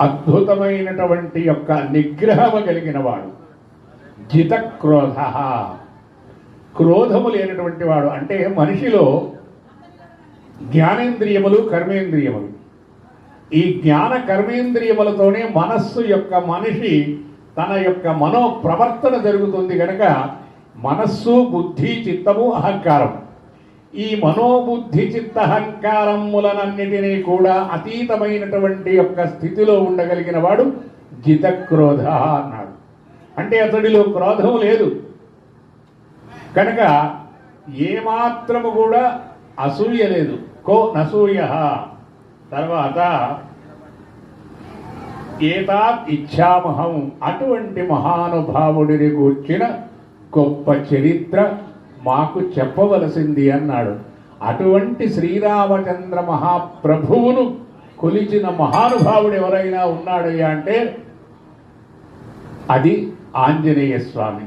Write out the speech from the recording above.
అద్భుతమైనటువంటి యొక్క నిగ్రహము కలిగిన వాడు జితక్రోధ. క్రోధము లేనటువంటి వాడు. అంటే మనిషిలో జ్ఞానేంద్రియములు కర్మేంద్రియములు. ఈ జ్ఞాన కర్మేంద్రియములతోనే మనస్సు యొక్క మనిషి తన యొక్క మనో ప్రవర్తన జరుగుతుంది కనుక మనస్సు బుద్ధి చిత్తము అహంకారం ఈ మనోబుద్ధి చిత్తహంకారములనన్నిటినీ కూడా అతీతమైనటువంటి యొక్క స్థితిలో ఉండగలిగిన వాడు జితక్రోధ అన్నాడు. అంటే అతడిలో క్రోధం లేదు. కనుక ఏమాత్రము కూడా అసూయ లేదు. కో నసూయ. తర్వాత ఏతాత్ ఇచ్చామహం అటువంటి మహానుభావుడిని కూర్చిన గొప్ప చరిత్ర మాకు చెప్పవలసింది అన్నాడు. అటువంటి శ్రీరామచంద్ర మహాప్రభువును కొలిచిన మహానుభావుడు ఎవరైనా ఉన్నాడయ్యా అంటే అది ఆంజనేయ స్వామి.